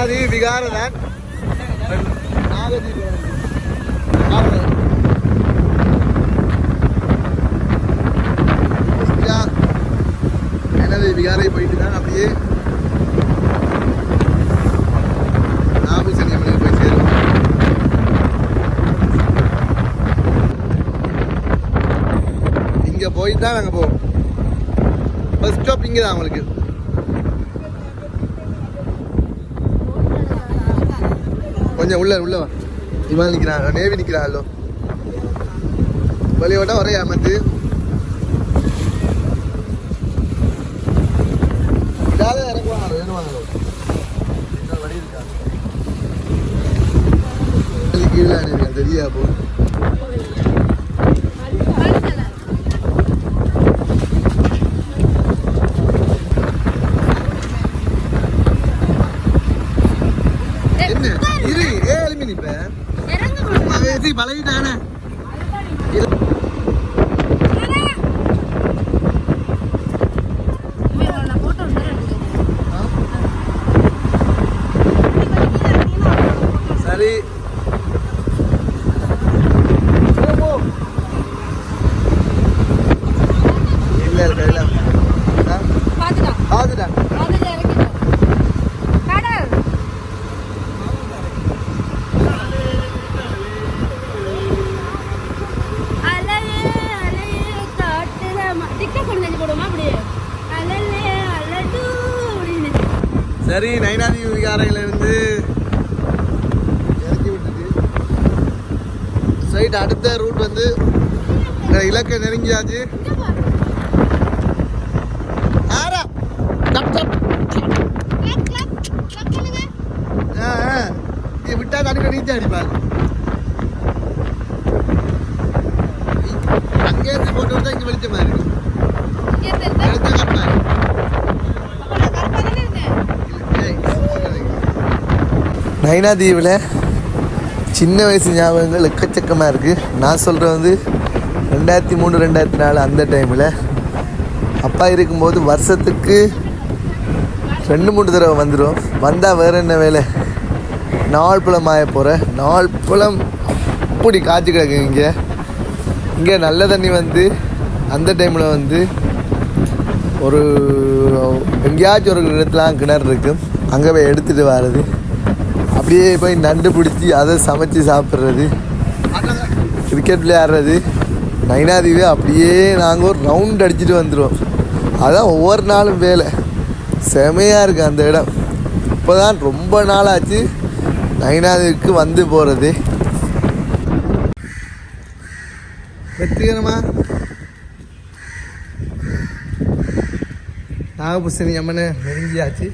பாறை தான் நாகதீபம் எனது விகாரை போயிட்டு தான் அப்படியே நாகூசனி அம்மனுக்கு போய் சேரும் இங்க போய் தான் நாங்கள் போவோம் பஸ் ஸ்டாப் இங்கே தான் அவங்களுக்கு கொஞ்சம் உள்ள உள்ள வா. இவன் நிற்கிறான் நேவி நிற்கிறாளோ வெளியோட ஒரே ஏமாத்து இதால இறக்குவாங்க வேணுவாங்களோ வழி இருக்கா? கீழே தெரியா போ. அவன் பழகிட்டானே சரி போ, போ. இல்ல இல்ல சரி நைனாதி விகாரையில இருந்து இறக்கி விட்டுட்டு. ஸ்ட்ரைட் அடுத்த ரூட் வந்து இலக்கை நெருங்கியாச்சு. ஆரா டப் டப் ஆ, ஆ. நீ விட்டா தடுக்க நீச்சல் அடிப்பாங்க அங்கே இருந்து போட்டு விட்டா இங்க வெளிச்சமா இருக்கு. நைனா தீவில் சின்ன வயசு ஞாபகங்கள் எக்கச்சக்கமாக இருக்குது நான் சொல்கிறது வந்து ரெண்டாயிரத்தி மூணு ரெண்டாயிரத்தி நாலு அந்த டைமில் அப்பா இருக்கும்போது வருஷத்துக்கு ரெண்டு மூணு தடவை வந்துடும் வந்தால் வேறு என்ன வேலை? நாள் பழம் ஆய போகிற நாள் பழம் அப்படி காய்ச்சி கிடக்கு இங்கே. இங்கே நல்ல தண்ணி வந்து அந்த டைமில் வந்து ஒரு எங்கேயாச்சும் ஒரு இடத்துல கிணறு இருக்கும் அங்கே போய் எடுத்துகிட்டு வர்றது. அப்படியே போய் நண்டு பிடிச்சி அதை சமைச்சு சாப்பிட்றது. கிரிக்கெட் விளையாடுறது. நைனாதீவு அப்படியே நாங்கள் ஒரு ரவுண்ட் அடிச்சுட்டு வந்துடுவோம் அதான் ஒவ்வொரு நாளும் வேலை. செமையாக இருக்குது அந்த இடம். இப்போ தான் ரொம்ப நாளாச்சு நைனாதீவுக்கு வந்து போகிறது வெற்றிகரமா? நாகபூஷணி அம்மனை நெருங்கியாச்சு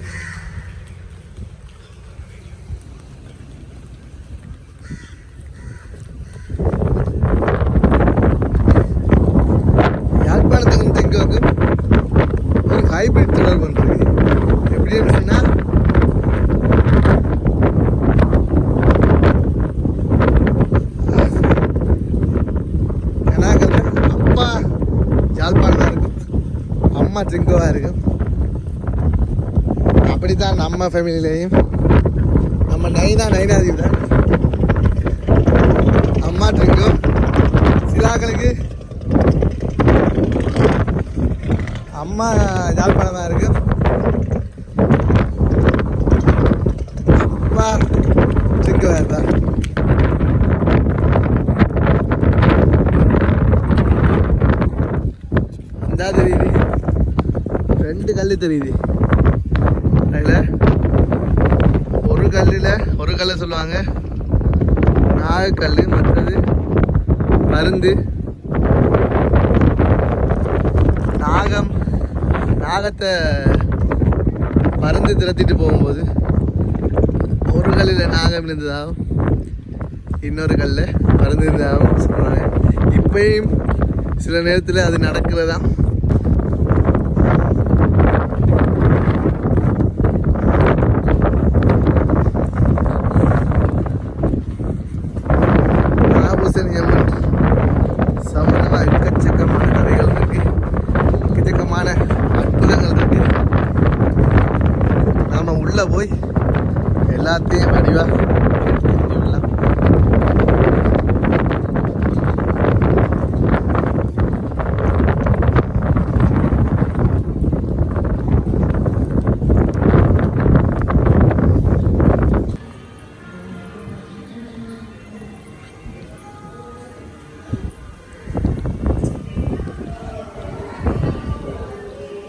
யாழ்ப்பாணத்துக்கும் தெங்குக்கும் ஒரு ஹைபிரிட் தொடர்பு இருக்கு எப்படின்னு சொன்னா கனாகல்ல அப்பா யாழ்ப்பாணம் தான் இருக்கும் அம்மா இருக்கும் அப்படி தான் நம்ம ஃபேமிலியிலையும் நம்ம நைனா நைனாதீவு தான் அம்மா ட்ரிங்கோ சிலாக்களுக்கு அம்மா யாழ்ப்பாணமாக இருக்குது அப்பா ட்ரிங்கோவாக இருந்தா இந்த தெரியுது ரெண்டு கல் தெரியுது. அதில் ஒரு கல்லில் ஒரு கல்லை சொல்லுவாங்க. நாகக்கல் மற்றது மருந்து. நாகம் நாகத்தை மருந்து திரத்திட்டு போகும்போது ஒரு கல்லில் நாகம் இருந்ததாகவும் இன்னொரு கல்லில் மருந்து இருந்ததாகவும் சொல்லுவாங்க இப்பயும் சில நேரத்தில் அது நடக்கிறதா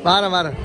வாரேன் வாரேன்